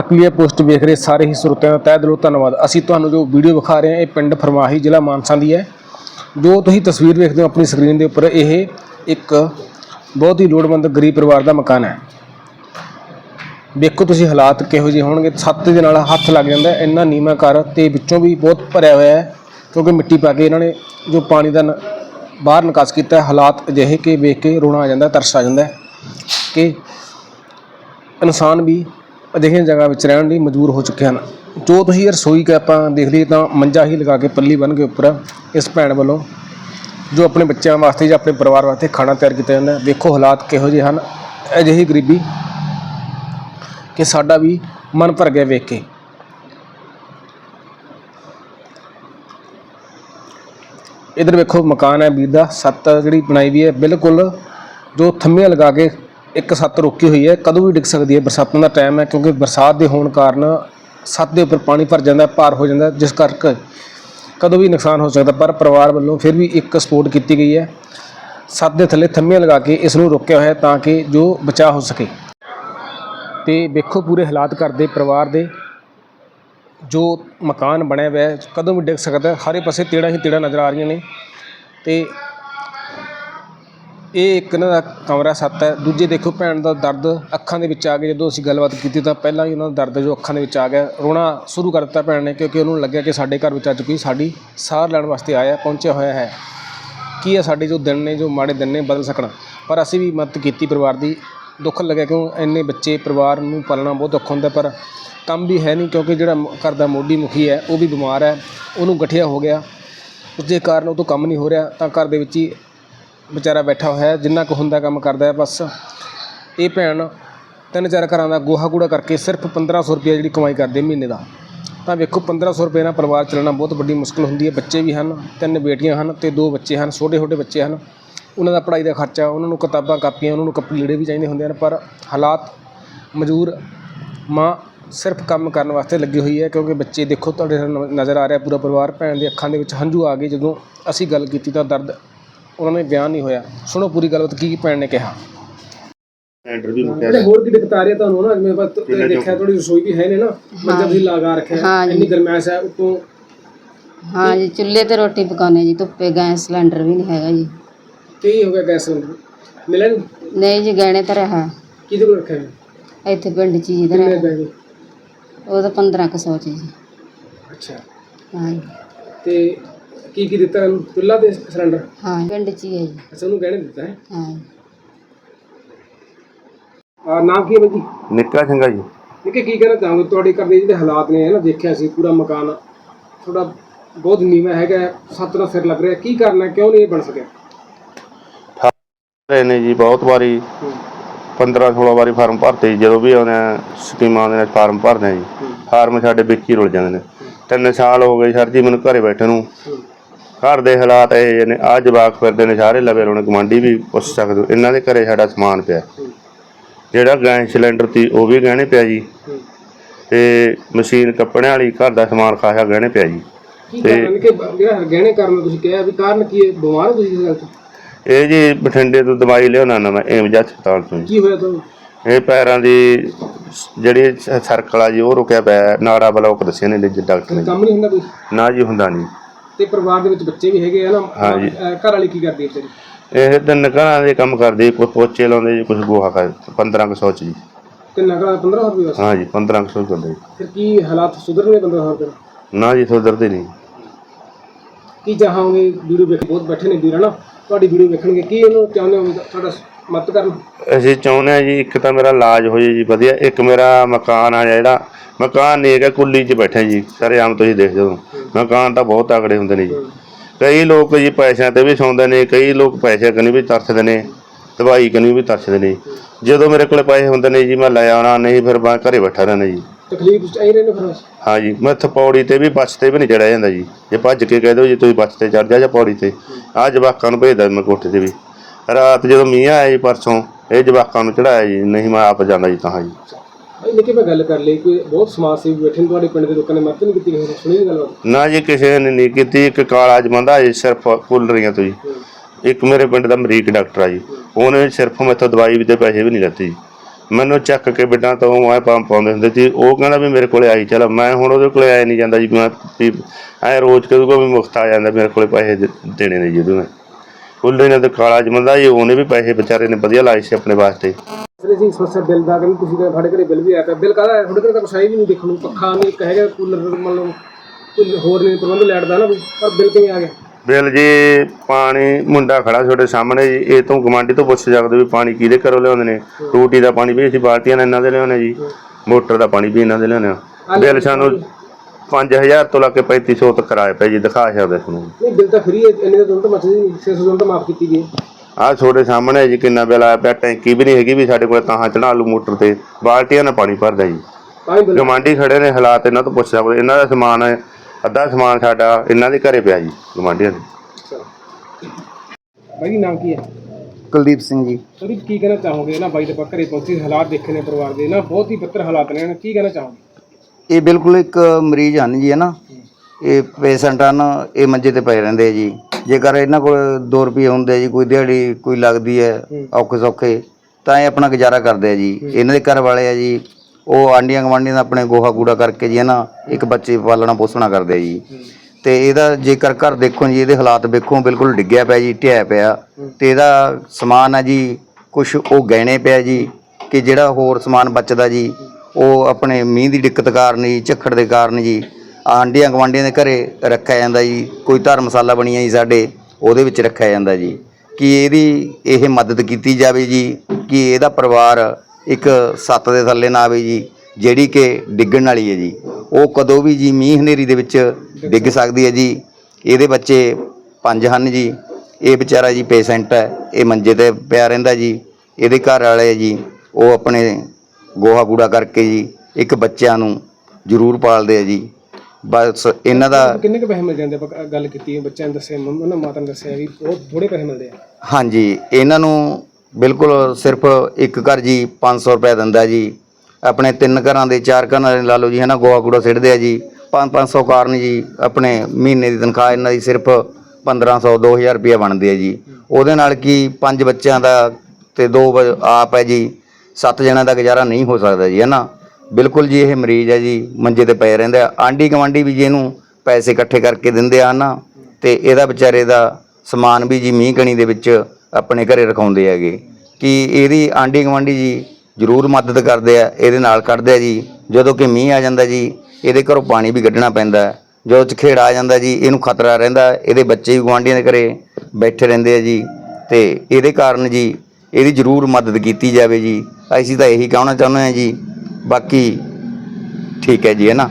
Akalia post ਵੇਖ ਰਹੇ ਸਾਰੇ ਹੀ ਸਰੋਤਿਆਂ ਦਾ ਤਹਿ ਦਿਲੋਂ ਧੰਨਵਾਦ। ਅਸੀਂ ਤੁਹਾਨੂੰ ਜੋ ਵੀਡੀਓ ਵਿਖਾ ਰਹੇ ਹਾਂ, ਇਹ ਪਿੰਡ ਫਰਮਾਹੀ ਜ਼ਿਲ੍ਹਾ ਮਾਨਸਾ ਦੀ ਹੈ। ਜੋ ਤੁਸੀਂ ਤਸਵੀਰ ਵੇਖਦੇ ਹੋ ਆਪਣੀ ਸਕਰੀਨ ਦੇ ਉੱਪਰ, ਇਹ ਇੱਕ ਬਹੁਤ ਹੀ ਲੋੜਵੰਦ ਗਰੀਬ ਪਰਿਵਾਰ ਦਾ ਮਕਾਨ ਹੈ। ਵੇਖੋ ਤੁਸੀਂ ਹਾਲਾਤ ਕਿਹੋ ਜਿਹੇ ਹੋਣਗੇ। ਛੱਤ ਦੇ ਨਾਲ ਹੱਥ ਲੱਗ ਜਾਂਦਾ ਇੰਨਾ ਨੀਵਾਂ ਘਰ ਤੇ ਵਿੱਚੋਂ ਵੀ ਬਹੁਤ ਭਰਿਆ ਹੋਇਆ ਹੈ, ਕਿਉਂਕਿ ਮਿੱਟੀ ਪਾ ਕੇ ਇਹਨਾਂ ਨੇ ਜੋ ਪਾਣੀ ਦਾ ਨ- ਬਾਹਰ ਨਿਕਾਸ ਕੀਤਾ ਹਾਲਾਤ ਅਜਿਹੇ ਕਿ ਵੇਖ ਕੇ ਰੋਣਾ ਆ ਜਾਂਦਾ ਤਰਸ ਆ ਜਾਂਦਾ ਕਿ ਇਨਸਾਨ ਵੀ ਅਜਿਹੀਆਂ ਜਗ੍ਹਾ ਵਿੱਚ ਰਹਿਣ ਲਈ ਮਜਬੂਰ ਹੋ ਚੁੱਕੇ ਹਨ। ਜੋ ਤੁਸੀਂ ਰਸੋਈ ਕਿ ਆਪਾਂ ਦੇਖ ਲਈਏ ਤਾਂ ਮੰਜਾ ਹੀ ਲਗਾ ਕੇ ਪੱਲੀ ਬੰਨ੍ਹ ਕੇ ਉੱਪਰ ਇਸ ਭੈਣ ਵੱਲੋਂ ਜੋ ਆਪਣੇ ਬੱਚਿਆਂ ਵਾਸਤੇ ਜਾਂ ਆਪਣੇ ਪਰਿਵਾਰ ਵਾਸਤੇ ਖਾਣਾ ਤਿਆਰ ਕੀਤਾ ਜਾਂਦਾ ਹੈ। ਵੇਖੋ ਹਾਲਾਤ ਕਿਹੋ ਜਿਹੇ ਹਨ। ਅਜਿਹੀ ਗਰੀਬੀ ਕਿ ਸਾਡਾ ਵੀ ਮਨ ਭਰ ਗਿਆ ਵੇਖ ਕੇ। ਇਧਰ ਵੇਖੋ ਮਕਾਨ ਹੈ ਵੀਰ ਦਾ। ਸੱਤ ਜਿਹੜੀ ਬਣਾਈ ਵੀ ਹੈ। ਬਿਲਕੁਲ ਜੋ ਥੰਮੀਆਂ ਲਗਾ ਕੇ ਇੱਕ ਸੱਤ ਰੋਕੀ ਹੋਈ ਹੈ, ਕਦੋਂ ਵੀ ਡਿੱਗ ਸਕਦੀ ਹੈ। ਬਰਸਾਤਾਂ ਦਾ ਟਾਈਮ ਹੈ, ਕਿਉਂਕਿ ਬਰਸਾਤ ਦੇ ਹੋਣ ਕਾਰਨ ਸੱਤ ਦੇ ਉੱਪਰ ਪਾਣੀ ਭਰ ਜਾਂਦਾ, ਭਾਰ ਹੋ ਜਾਂਦਾ, ਜਿਸ ਕਰਕੇ ਕਦੋਂ ਵੀ ਨੁਕਸਾਨ ਹੋ ਸਕਦਾ। ਪਰ ਪਰਿਵਾਰ ਵੱਲੋਂ ਫਿਰ ਵੀ ਇੱਕ ਸਪੋਰਟ ਕੀਤੀ ਗਈ ਹੈ। ਸੱਤ ਦੇ ਥੱਲੇ ਥੰਮੀਆਂ ਲਗਾ ਕੇ ਇਸ ਨੂੰ ਰੋਕਿਆ ਹੋਇਆ ਤਾਂ ਕਿ ਜੋ ਬਚਾਅ ਹੋ ਸਕੇ। ਤੇ ਵੇਖੋ ਪੂਰੇ ਹਾਲਾਤ ਘਰ ਦੇ, ਪਰਿਵਾਰ ਦੇ। ਜੋ ਮਕਾਨ ਬਣਿਆ ਹੋਇਆ ਕਦੋਂ ਵੀ ਡਿੱਗ ਸਕਦਾ ਹਰੇ ਪਾਸੇ ਤੇੜਾ ਹੀ ਤੇੜਾ ਨਜ਼ਰ ਆ ਰਹੀਆਂ ਨੇ। ਤੇ ਇਹ ਇੱਕ ਇਹਨਾਂ ਦਾ ਕਮਰਾ ਸੱਤ ਹੈ। ਦੂਜੇ ਦੇਖੋ ਭੈਣ ਦਾ ਦਰਦ ਅੱਖਾਂ ਦੇ ਵਿੱਚ ਆ ਗਿਆ ਜਦੋਂ ਅਸੀਂ ਗੱਲਬਾਤ ਕੀਤੀ ਤਾਂ ਪਹਿਲਾਂ ਹੀ ਉਹਨਾਂ ਦਾ ਦਰਦ ਜੋ ਅੱਖਾਂ ਦੇ ਵਿੱਚ ਆ ਗਿਆ, ਰੋਣਾ ਸ਼ੁਰੂ ਕਰ ਦਿੱਤਾ ਭੈਣ ਨੇ ਕਿਉਂਕਿ ਉਹਨੂੰ ਲੱਗਿਆ ਕਿ ਸਾਡੇ ਘਰ ਵਿੱਚ ਅੱਜ ਕੋਈ ਸਾਡੀ ਸਾਰ ਲੈਣ ਵਾਸਤੇ ਆਇਆ, ਪਹੁੰਚਿਆ ਹੋਇਆ ਹੈ। ਕੀ ਹੈ ਸਾਡੇ ਜੋ ਦਿਨ ਨੇ, ਜੋ ਮਾੜੇ ਦਿਨ ਨੇ, ਬਦਲ ਸਕਣ। ਪਰ ਅਸੀਂ ਵੀ ਮਦਦ ਕੀਤੀ ਪਰਿਵਾਰ ਦੀ। ਦੁੱਖ ਲੱਗਿਆ ਕਿਉਂ? ਇੰਨੇ ਬੱਚੇ, ਪਰਿਵਾਰ ਨੂੰ ਪਾਲਣਾ ਬਹੁਤ ਔਖਾ ਹੁੰਦਾ, ਪਰ ਕੰਮ ਵੀ ਹੈ ਨਹੀਂ ਕਿਉਂਕਿ ਜਿਹੜਾ ਘਰ ਦਾ ਮੋਢੀ ਮੁਖੀ ਹੈ, ਉਹ ਵੀ ਬਿਮਾਰ ਹੈ। ਉਹਨੂੰ ਗਠੀਆ ਹੋ ਗਿਆ। ਉਸ ਦੇ ਕਾਰਨ ਉਹ ਤੋਂ ਕੰਮ ਨਹੀਂ ਹੋ ਰਿਹਾ। ਤਾਂ ਘਰ ਦੇ ਵਿੱਚ ਹੀ ਵਿਚਾਰਾ ਬੈਠਾ ਹੋਇਆ ਹੈ, ਜਿੰਨਾ ਕੁ ਹੁੰਦਾ ਕੰਮ ਕਰਦਾ ਹੈ ਬਸ। ਇਹ ਭੈਣ ਤਿੰਨ ਚਾਰ ਘਰਾਂ ਦਾ ਗੋਹਾ ਕੂੜਾ ਕਰਕੇ ਸਿਰਫ 1500 ਰੁਪਏ ਜਿਹੜੀ ਕਮਾਈ ਕਰਦੇ ਮਹੀਨੇ ਦਾ। ਤਾਂ ਵੇਖੋ 1500 ਰੁਪਏ ਨਾਲ ਪਰਿਵਾਰ ਚਲਾਉਣਾ ਬਹੁਤ ਵੱਡੀ ਮੁਸ਼ਕਲ ਹੁੰਦੀ ਹੈ। ਬੱਚੇ ਵੀ ਹਨ, ਤਿੰਨ ਬੇਟੀਆਂ ਹਨ ਤੇ ਦੋ ਬੱਚੇ ਹਨ ਛੋਟੇ ਛੋਟੇ ਬੱਚੇ ਹਨ। ਉਹਨਾਂ ਦਾ ਪੜ੍ਹਾਈ ਦਾ ਖਰਚਾ, ਉਹਨਾਂ ਨੂੰ ਕਿਤਾਬਾਂ, ਕਾਪੀਆਂ, ਉਹਨਾਂ ਨੂੰ ਕੱਪੜੇ ਲੀੜੇ ਵੀ ਚਾਹੀਦੇ ਹੁੰਦੇ ਹਨ, ਪਰ ਹਾਲਾਤ ਮਜਬੂਰ ਮਾਂ ਸਿਰਫ ਕੰਮ ਕਰਨ ਵਾਸਤੇ ਲੱਗੀ ਹੋਈ ਹੈ, ਕਿਉਂਕਿ ਬੱਚੇ ਦੇਖੋ, ਤੁਹਾਡੇ ਨਾਲ ਨਜ਼ਰ ਆ ਰਿਹਾ ਪੂਰਾ ਪਰਿਵਾਰ, ਭੈਣ ਦੇ ਅੱਖਾਂ ਦੇ ਵਿੱਚ ਹੰਝੂ ਆ ਗਏ ਜਦੋਂ ਅਸੀਂ ਗੱਲ ਕੀਤੀ ਤਾਂ ਦਰਦ ਉਹਨਾਂ ਨੇ ਬਿਆਨ ਨਹੀਂ ਹੋਇਆ। ਸੁਣੋ ਪੂਰੀ ਗੱਲਬਾਤ ਕੀ ਕੀ ਭੈਣ ਨੇ ਕਿਹਾ? ਮੁੱਕਿਆ ਜਿਹੜੇ ਹੋਰ ਕੀ ਦਿੱਕਤ ਆ ਰਹੀ ਹੈ ਤੁਹਾਨੂੰ ਨਾ ਮੇਰੇ ਪਾਸ ਤੁਸੀਂ ਦੇਖਿਆ ਥੋੜੀ ਰਸੋਈ ਵੀ ਹੈ ਨੇ ਨਾ ਮੰਜਾ ਵੀ ਲਗਾ ਰੱਖਿਆ ਹੈ ਹਾਂ ਜੀ। ਇੰਨੀ ਗਰਮੈਸ਼ ਹੈ ਉਤੋਂ। ਹਾਂ ਜੀ ਚੁੱਲ੍ਹੇ ਤੇ ਰੋਟੀ ਪਕਾਉਂਦੇ ਜੀ ਧੁੱਪੇ ਗੈਸ ਸਿਲੰਡਰ ਵੀ ਨਹੀਂ ਹੈਗਾ ਜੀ। ਕੀ ਹੋ ਗਿਆ ਗੈਸ ਸਿਲੰਡਰ। ਮਿਲਿਆ ਨੀ? ਨਹੀਂ ਜੀ ਗਹਿਣੇ ਤਾਂ ਰਿਹਾ। ਕਿਹਦੇ ਕੋਲ ਰੱਖਿਆ ਹੈ ਇੱਥੇ ਪਿੰਡ 'ਚ ਜੀ ਕਿੰਨੇ ਧਰਿਆ ਪੈਸੇ ਉਹ ਤਾਂ 15 ਕੁ ਸੌ 'ਚ ਜੀ। ਅੱਛਾ। ਹਾਂ ਜੀ। ਤੇ ਕੀ ਕੀ ਦਿੱਤਾ ਇਹਨੂੰ? ਚੁੱਲ੍ਹਾ ਤੇ ਸਿਲੰਡਰ? ਹਾਂ ਪਿੰਡ 'ਚ ਹੀ ਹੈ ਜੀ। ਅੱਛਾ ਉਹਨੂੰ ਗਹਿਣੇ ਦਿੱਤਾ ਹੈ? ਹਾਂ। ਆ ਨਾਮ ਕੀ ਹੈ ਬਾਈ ਜੀ? ਨਿੱਕਾ ਚੰਗਾ ਜੀ। ਇਹ ਕੀ ਕਹਿਣਾ ਚਾਹੋਗੇ? ਤੁਹਾਡੇ ਘਰ ਦੇ ਜਿਹੜੇ ਹਾਲਾਤ ਨੇ ਹੈ ਨਾ ਦੇਖਿਆ ਸੀ ਪੂਰਾ ਮਕਾਨ। ਥੋੜਾ ਬਹੁਤ ਨੀਵਾਂ ਹੈਗਾ ਹੈ, ਸੱਤ ਦਾ ਸਿਰ ਲੱਗ ਰਿਹਾ। ਕੀ ਕਰਨਾ ਕਿਉਂ ਨਹੀਂ ਇਹ ਬਣ ਸਕਿਆ? ਰਹੇ ਨੇ ਜੀ ਬਹੁਤ ਵਾਰੀ 15 16 ਵਾਰੀ ਫਾਰਮ ਭਰਤੇ ਜੀ। ਜਦੋਂ ਵੀ ਆਉਂਦੇ ਆ ਸਕੀਮਾਂ ਦੇ ਨਾਲ ਫਾਰਮ ਭਰਦੇ ਆ ਜੀ ਫਾਰਮ ਸਾਡੇ ਵਿੱਚ ਹੀ ਰੁਲ ਜਾਂਦੇ ਨੇ। ਤਿੰਨ ਸਾਲ ਹੋ ਗਏ ਸਰ ਜੀ ਮੈਨੂੰ ਘਰੇ ਬੈਠੇ ਨੂੰ। ਘਰ ਦੇ ਹਾਲਾਤ ਇਹ ਜਿਹੇ ਨੇ। ਆ ਜਵਾਕ ਫਿਰਦੇ ਨੇ ਸਾਰੇ ਲਵੇ ਰੋਣੇ। ਗਵਾਂਢੀ ਵੀ ਪੁੱਛ ਸਕਦੇ ਹੋ। ਇਹਨਾਂ ਦੇ ਘਰੇ ਸਾਡਾ ਸਮਾਨ ਪਿਆ। ਜਿਹੜਾ ਗੈਸ ਸਿਲੰਡਰ ਸੀ ਉਹ ਵੀ ਗਹਿਣੇ ਪਿਆ ਜੀ। ਤੇ ਮਸ਼ੀਨ ਕੱਪੜਿਆਂ ਵਾਲੀ ਘਰ ਦਾ ਸਮਾਨ ਖਾਇਆ ਗਹਿਣੇ ਪਿਆ ਜੀ। ਕੀ ਕਾਰਨ ਕਿ ਬ- ਜਿਹੜਾ ਗਹਿਣੇ ਕਰਨ ਨੂੰ ਤੁਸੀਂ ਕਿਹਾ ਵੀ ਕਾਰਨ ਕੀ ਹੈ? ਬਿਮਾਰ ਹੋ ਤੁਸੀਂ ਇਸ ਗੱਲ ਤੋਂ? ਇਹ ਜੀ ਬਠਿੰਡੇ ਤੋਂ ਦਵਾਈ ਲਿਆਉਣਾ ਨਾ ਮੈਂ ਏਮਜ ਹਸਪਤਾਲ ਤੋਂ ਜੀ। ਕੀ ਹੋਇਆ ਤੁਹਾਨੂੰ? ਇਹ ਪੈਰਾਂ ਦੀ ਜਿਹੜੀ ਸਰਕਲ ਆ ਜੀ ਉਹ ਰੁਕਿਆ ਪਿਆ। ਨਾੜਾ ਬਲੌਕ ਦੱਸਿਆ ਨੇ ਜੀ ਡਾਕਟਰ ਨੇ ਕੰਮ ਨਹੀਂ ਹੁੰਦਾ ਕੋਈ? ਨਾ ਜੀ ਹੁੰਦਾ ਨਹੀਂ। ਤੇ ਪਰਿਵਾਰ ਦੇ ਵਿੱਚ ਬੱਚੇ ਵੀ ਹੈਗੇ ਆ ਨਾ? ਹਾਂ ਜੀ। ਅਹ ਘਰ ਵਾਲੀ ਕੀ ਕਰਦੀ ਹੈ ਵਿਚਾਰੀ? ਇਹ ਤਿੰਨ ਘਰਾਂ ਦੇ ਕੰਮ ਕਰਦੇ ਕੋਈ ਪੋਚੇ ਲਾਉਂਦੇ ਜੀ ਕੁਝ ਗੋਹਾ ਕਰ 15 ਕੁ ਸੌ ਚ ਜੀ। ਤੇ ਨਗਰਾਂ ਦਾ 1500 ਰੁਪਏ ਬਸ ਹਾਂ ਜੀ 15 ਕੁ ਸੌ ਕਰਦੇ ਜੀ। ਫਿਰ ਕੀ ਹਾਲਾਤ ਸੁਧਰਨੇ 1500 ਰੁਪਏ ਨਾਲ? ਨਾ ਜੀ ਸੁਧਰਦੇ ਨਹੀਂ। ਕੀ ਚਾਹੋਗੇ? ਵੀਡੀਓ ਵੇਖ ਬਹੁਤ ਬੈਠੇ ਨੇ ਵੀਰ ਹਨਾ? ਤੁਹਾਡੀ ਵੀਡੀਓ ਵੇਖਣਗੇ। ਕੀ ਇਹਨੂੰ ਚਾਹੁੰਦੇ ਹੋ? ਵੀ ਤੁਹਾਡਾ ਮਦਦ ਕਰਨ? ਅਸੀਂ ਚਾਹੁੰਦੇ ਆ ਜੀ ਇੱਕ ਤਾਂ ਮੇਰਾ ਇਲਾਜ ਹੋ ਜੇ ਜੀ ਵਧੀਆ। ਇੱਕ ਮੇਰਾ ਮਕਾਨ ਆ ਜਿਹੜਾ ਮਕਾਨ ਨਹੀਂ ਹੈਗਾ ਕੁੱਲੀ 'ਚ ਬੈਠਾ ਜੀ। ਸਾਰੇ ਆਮ ਤੁਸੀਂ ਦੇਖ ਜਦੋਂ ਮਕਾਨ ਤਾਂ ਬਹੁਤ ਤਕੜੇ ਹੁੰਦੇ ਨੇ ਜੀ। ਕਈ ਲੋਕ ਜੀ ਪੈਸਿਆਂ ਤੇ ਵੀ ਸੌਂਦੇ ਨੇ ਕਈ ਲੋਕ ਪੈਸੇ ਕਨੀ ਵੀ ਤਰਸਦੇ ਨੇ ਦਵਾਈ ਕਨੀ ਵੀ ਤਰਸਦੇ ਨੇ। ਜਦੋਂ ਮੇਰੇ ਕੋਲੇ ਪੈਸੇ ਹੁੰਦੇ ਨੇ ਜੀ ਮੈਂ ਲੈ ਆਉਣਾ ਨਹੀਂ ਫਿਰ ਮੈਂ ਘਰੇ ਬੈਠਾ ਰਹਿਣਾ ਜੀ। ਤਕਲੀਫ ਚ ਆਈ ਰਹਿੰਦੇ ਫਿਰ ਹਾਂ ਜੀ ਮੈਂ ਇੱਥੇ ਪੌੜੀ ਤੇ ਵੀ ਬੱਸ ਤੇ ਵੀ ਨਹੀਂ ਚੜਿਆ ਜਾਂਦਾ ਜੀ। ਜੇ ਭੱਜ ਕੇ ਕਹਿ ਦਿਓ ਜੀ ਤੁਸੀਂ ਬੱਸ ਤੇ ਚੜ ਜਾ ਜਾਂ ਪੌੜੀ ਤੇ। ਆਹ ਜਵਾਕਾਂ ਨੂੰ ਭੇਜਦਾ ਮੈਂ ਕੋਠੇ ਤੇ ਵੀ। ਰਾਤ ਜਦੋਂ ਮੀਂਹ ਆਇਆ ਜੀ ਪਰਸੋਂ ਇਹ ਜਵਾਕਾਂ ਨੂੰ ਚੜਾਇਆ ਜੀ ਨਹੀਂ ਮੈਂ ਆਪ ਜਾਂਦਾ ਜੀ ਤਾਂ ਜੀ। ਭਾਈ ਨਿੱਕੇ ਮੈਂ ਗੱਲ ਕਰ ਲਈ ਕੋਈ ਬਹੁਤ ਸਮਾਜ ਸੇਵੀ ਬੈਠੇ ਨੇ ਤੁਹਾਡੇ ਪਿੰਡ ਦੇ ਲੋਕਾਂ ਨੇ ਮਦਦ ਨਹੀਂ ਕੀਤੀ ਕਿਸੇ ਨੇ ਸੁਣੀ ਨਹੀਂ ਗੱਲਬਾਤ? ਨਾ ਜੀ ਕਿਸੇ ਨੇ ਨਹੀਂ ਕੀਤੀ ਇੱਕ ਕਾਲਾ ਜਮੰਦਾ ਜੀ ਸਿਰਫ ਕੂਲਰੀਆਂ ਤੋਂ ਜੀ ਇੱਕ ਮੇਰੇ ਪਿੰਡ ਦਾ ਅਮਰੀਕ ਡਾਕਟਰ ਆ ਜੀ ਉਹਨੇ ਸਿਰਫ ਮੈਥੋਂ ਦਵਾਈ ਵੀ ਤੇ ਪੈਸੇ ਵੀ ਨਹੀਂ ਲੈਤੇ ਜੀ। ਮੈਨੂੰ ਚੱਕ ਕੇ ਬਿੱਡਾਂ ਤੋਂ ਮੈਂ ਪੰਪ ਪਾਉਂਦੇ ਹੁੰਦੇ ਸੀ ਉਹ ਕਹਿੰਦਾ ਵੀ ਮੇਰੇ ਕੋਲੇ ਆਈ ਚਲ ਮੈਂ ਹੁਣ ਉਹਦੇ ਕੋਲੇ ਆਇਆ ਨਹੀਂ ਜਾਂਦਾ ਜੀ ਮੈਂ ਐ ਰੋਜ਼ ਕਦੋਂ ਕੋ ਵੀ ਮੁਫਤ ਆ ਜਾਂਦਾ ਮੇਰੇ ਕੋਲੇ ਪੈਸੇ ਦੇਣੇ ਨੇ ਜਦੋਂ ਮੈਂ ਕੁੱਲੇ ਨੇ ਤੇ ਕਾਲਾ ਜਮੰਦਾ ਜੀ ਉਹਨੇ ਵੀ ਪੈਸੇ ਵਿਚਾਰੇ ਨੇ ਵਧੀਆ ਲਾਏ ਸੀ ਆਪਣੇ ਵਾਸਤੇ। ਸਰ ਅਸੀਂ ਸਮੱਸਿਆ ਬਿੱਲ ਦਾ ਕਹਿੰਦੇ ਤੁਸੀਂ ਤਾਂ ਸਾਡੇ ਘਰੇ ਬਿੱਲ ਵੀ ਆਇਆ ਪਿਆ। ਬਿੱਲ ਕਾਹਦਾ ਹੈ? ਤੁਹਾਡੇ ਘਰੇ ਤਾਂ ਕੁਛ ਹੈ ਹੀ ਵੀ ਨਹੀਂ ਦੇਖਣ ਨੂੰ। ਪੱਖਾ ਨਹੀਂ ਇੱਕ ਹੈਗਾ ਕੂਲਰ ਮੰਨ ਲਓ ਕੋਈ ਹੋਰ ਨਹੀਂ ਪ੍ਰਬੰਧ ਲਾਈਟ ਦਾ ਨਾ ਕੋਈ। ਪਰ ਬਿੱਲ ਕਿਵੇਂ ਆ ਗਿਆ? ਬਿੱਲ ਜੀ ਪਾਣੀ ਮੁੰਡਾ ਖੜਾ ਤੁਹਾਡੇ ਸਾਹਮਣੇ ਜੀ। ਇਹ ਤੋਂ ਗਵਾਂਢੀ ਤੋਂ ਪੁੱਛ ਸਕਦੇ ਵੀ ਪਾਣੀ ਕਿਹਦੇ ਘਰੋਂ ਲਿਆਉਂਦੇ ਨੇ? ਟੂਟੀ ਦਾ ਪਾਣੀ ਵੀ ਅਸੀਂ ਬਾਲਟੀਆਂ ਨਾਲ ਇਹਨਾਂ ਦੇ ਲਿਆਉਂਦੇ ਜੀ। ਮੋਟਰ ਦਾ ਪਾਣੀ ਵੀ ਇਹਨਾਂ ਦੇ ਲਿਆਉਂਦੇ ਆ ਬਿੱਲ ਸਾਨੂੰ 5000 ਤੋਂ ਲੈ ਕੇ 3500 ਤੱਕ ਕਿਰਾਇਆ ਪਿਆ ਜੀ ਦਿਖਾ ਸਕਦੇ ਤੁਹਾਨੂੰ। ਨਹੀਂ ਬਿੱਲ ਤਾਂ ਫ੍ਰੀ ਹੈ ਇੰਨੇ ਦਾ ਤੁਰੰਤ ਮੱਛੀ ਨਹੀਂ 600 ਤੁਰੰਤ ਮਾਫ ਕੀਤੀ ਗਈ ਹੈ। ਆਹ ਤੁਹਾਡੇ ਸਾਹਮਣੇ ਜੀ ਕਿੰਨਾ ਬਿੱਲ ਆਇਆ ਪਿਆ ਟੈਂਕੀ ਵੀ ਨਹੀਂ ਹੈਗੀ ਵੀ ਸਾਡੇ ਕੋਲ ਤਾਂ ਚੜਾ ਲੂ ਮੋਟਰ ਤੇ ਬਾਲਟੀਆਂ ਨਾਲ ਪਾਣੀ ਭਰਦਾ ਜੀ। ਤਾਂ ਹੀ ਬਿੱਲ ਗਵਾਂਢੀ ਖੜੇ ਨੇ ਹਾਲਾਤ ਇਹਨਾਂ ਤੋਂ ਪੁੱਛ ਸਕਦੇ ਇਹਨਾਂ ਦਾ ਸਮਾਨ ਹੈ ਅੱਧਾ ਸਮਾਨ ਸਾਡਾ ਇਹਨਾਂ ਦੇ ਘਰੇ ਪਿਆ ਜੀ ਗਵਾਂਢੀਆਂ ਦੇ। ਬਾਈ ਜੀ ਨਾਮ ਕੀ ਹੈ? ਕੁਲਦੀਪ ਸਿੰਘ ਜੀ। ਸਰ ਕੀ ਕਹਿਣਾ ਚਾਹੋਗੇ? ਨਾ ਬਾਈ ਦੇ ਘਰੇ ਪਹੁੰਚੀ ਹਾਲਾਤ ਦੇਖੇ ਨੇ ਪਰਿਵਾਰ ਦੇ ਨਾ ਬਹੁਤ ਹੀ ਬੱਤਰ ਹਾਲਾਤ ਨੇ ਨਾ ਕੀ ਕਹਿਣਾ ਚਾਹੋਗੇ? ਇਹ ਬਿਲਕੁਲ ਇੱਕ ਮਰੀਜ਼ ਹਨ ਜੀ ਹੈ ਨਾ ਇਹ ਪੇਸ਼ੈਂਟ ਹਨ ਇਹ ਮੰਜੇ ਤੇ ਪਏ ਰਹਿੰਦੇ ਆ ਜੀ। ਜੇਕਰ ਇਹਨਾਂ ਕੋਲ 2 ਰੁਪਏ ਹੁੰਦੇ ਜੀ ਕੋਈ ਦਿਹਾੜੀ ਕੋਈ ਲੱਗਦੀ ਹੈ ਔਖੇ ਸੌਖੇ ਤਾਂ ਇਹ ਆਪਣਾ ਗੁਜ਼ਾਰਾ ਕਰਦੇ ਆ ਜੀ। ਇਹਨਾਂ ਦੇ ਘਰ ਵਾਲੇ ਆ ਜੀ ਉਹ ਆਂਡੀਆਂ ਗਵਾਂਡੀਆਂ ਦਾ ਆਪਣੇ ਗੋਹਾ ਕੂੜਾ ਕਰਕੇ ਜੀ ਹੈ। ਨਾ ਇੱਕ ਬੱਚੇ ਪਾਲਣਾ ਪੋਸਣਾ ਕਰਦੇ ਆ ਜੀ। ਤੇ ਇਹਦਾ ਜੇਕਰ ਘਰ ਦੇਖੋ ਜੀ ਇਹਦੇ ਹਾਲਾਤ ਵੇਖੋ ਬਿਲਕੁਲ ਡਿੱਗਿਆ ਪਿਆ ਜੀ ਢਿਆ ਪਿਆ। ਤੇ ਇਹਦਾ ਸਮਾਨ ਆ ਜੀ ਕੁਝ ਉਹ ਗਹਿਣੇ ਪਿਆ ਜੀ ਕਿ ਜਿਹੜਾ ਹੋਰ ਸਮਾਨ ਬਚਦਾ ਜੀ। ਉਹ ਆਪਣੇ ਮੀਂਹ ਦੀ ਦਿੱਕਤ ਕਾਰਨ ਜੀ, ਝੱਖੜ ਦੇ ਕਾਰਨ ਜੀ, ਆਂਡੀਆਂ ਗਵਾਂਡੀਆਂ ਦੇ ਘਰੇ ਰੱਖਿਆ ਜਾਂਦਾ ਜੀ, ਕੋਈ ਧਰਮਸ਼ਾਲਾ ਬਣੀ ਹੈ ਜੀ ਸਾਡੇ, ਉਹਦੇ ਵਿੱਚ ਰੱਖਿਆ ਜਾਂਦਾ ਜੀ। ਕਿ ਇਹਦੀ ਇਹ ਮਦਦ ਕੀਤੀ ਜਾਵੇ ਜੀ, ਕਿ ਇਹਦਾ ਪਰਿਵਾਰ ਇੱਕ ਸੱਤ ਦੇ ਥੱਲੇ ਨਾ ਆਵੇ ਜੀ, ਜਿਹੜੀ ਕਿ ਡਿੱਗਣ ਵਾਲੀ ਹੈ ਜੀ। ਉਹ ਕਦੋਂ ਵੀ ਜੀ ਮੀਂਹ ਹਨੇਰੀ ਦੇ ਵਿੱਚ ਡਿੱਗ ਸਕਦੀ ਹੈ ਜੀ, ਇਹਦੇ ਬੱਚੇ ਪੰਜ ਹਨ ਜੀ। ਇਹ ਵਿਚਾਰਾ ਜੀ ਪੇਸ਼ੈਂਟ ਹੈ, ਇਹ ਮੰਜੇ ਤੇ ਪਿਆ ਰਹਿੰਦਾ ਜੀ, ਇਹਦੇ ਘਰ ਵਾਲੇ ਜੀ, ਉਹ ਆਪਣੇ ਗੋਹਾ ਕੂੜਾ ਕਰਕੇ ਜੀ ਇੱਕ ਬੱਚਿਆਂ ਨੂੰ ਜ਼ਰੂਰ ਪਾਲਦੇ ਆ ਜੀ। ਬਸ ਇਹਨਾਂ ਦਾ ਕਿੰਨੇ ਕੁ ਪੈਸੇ ਮਿਲ ਜਾਂਦੇ? ਆਪਾਂ ਗੱਲ ਕੀਤੀ ਹੈ ਬੱਚਿਆਂ ਨੇ ਦੱਸਿਆ ਮੰਮਾ ਉਹਨਾਂ ਮਾਤਾ ਨੇ ਦੱਸਿਆ ਵੀ ਬਹੁਤ ਥੋੜੇ ਪੈਸੇ ਮਿਲਦੇ ਆ। ਹਾਂਜੀ ਇਹਨਾਂ ਨੂੰ ਬਿਲਕੁਲ ਸਿਰਫ ਇੱਕ ਘਰ ਜੀ 500 ਰੁਪਏ ਦਿੰਦਾ ਜੀ। ਆਪਣੇ ਤਿੰਨ ਘਰਾਂ ਦੇ ਚਾਰ ਘਰਾਂ ਦੇ ਲਾ ਲਓ ਜੀ ਹੈ ਨਾ ਗੋਹਾ ਕੂੜਾ ਸਿੱਟਦੇ ਆ ਜੀ। 5-500 ਕਾਰਨ ਜੀ ਆਪਣੇ ਮਹੀਨੇ ਦੀ ਤਨਖਾਹ ਇਹਨਾਂ ਦੀ ਸਿਰਫ 1500 2000 ਰੁਪਏ ਬਣਦੀ ਹੈ ਜੀ। ਉਹਦੇ ਨਾਲ ਕੀ ਪੰਜ ਬੱਚਿਆਂ ਦਾ ਤੇ ਦੋ ਬ- ਆਪ ਹੈ ਜੀ। ਸੱਤ ਜਣਿਆਂ ਦਾ ਗੁਜ਼ਾਰਾ ਨਹੀਂ ਹੋ ਸਕਦਾ ਜੀ, ਹੈ ਨਾ? ਬਿਲਕੁਲ ਜੀ, ਇਹ ਮਰੀਜ਼ ਹੈ ਜੀ, ਮੰਜੇ ਤੇ ਪਏ ਰਹਿੰਦੇ ਆ। ਆਂਢੀ ਗੁਆਂਢੀ ਵੀ ਜੀ ਇਹਨੂੰ ਪੈਸੇ ਇਕੱਠੇ ਕਰਕੇ ਦਿੰਦੇ ਆ, ਨਾ? ਤੇ ਇਹਦਾ ਵਿਚਾਰੇ ਦਾ ਸਮਾਨ ਵੀ ਜੀ ਮੀਂਹ ਕਣੀ ਦੇ ਵਿੱਚ ਆਪਣੇ ਘਰੇ ਰਖਾਉਂਦੇ ਹੈਗੇ। ਕਿ ਇਹਦੀ ਆਂਢੀ ਗੁਆਂਢੀ ਜੀ ਜ਼ਰੂਰ ਮਦਦ ਕਰਦੇ ਆ, ਇਹਦੇ ਨਾਲ ਕੱਢਦੇ ਆ ਜੀ। ਜਦੋਂ ਕਿ ਮੀਂਹ ਆ ਜਾਂਦਾ ਜੀ, ਇਹਦੇ ਘਰੋਂ ਪਾਣੀ ਵੀ ਕੱਢਣਾ ਪੈਂਦਾ ਹੈ। ਜਦੋਂ ਚਖੇੜਾ ਆ ਜਾਂਦਾ ਜੀ, ਇਹਨੂੰ ਖਤਰਾ ਰਹਿੰਦਾ ਇਹਦੇ ਬੱਚੇ ਵੀ ਗੁਆਂਢੀਆਂ ਦੇ ਘਰੇ ਬੈਠੇ ਰਹਿੰਦੇ ਆ ਜੀ। ਤੇ ਇਹਦੇ ਕਾਰਨ ਜੀ ਇਹਦੀ ਜ਼ਰੂਰ ਮਦਦ ਕੀਤੀ ਜਾਵੇ ਜੀ। ਅਸੀਂ ਤਾਂ ਇਹੀ ਕਹਿਣਾ ਚਾਹੁੰਦੇ ਹਾਂ ਜੀ। ਬਾਕੀ ਠੀਕ ਹੈ ਜੀ, ਹੈ ਨਾ?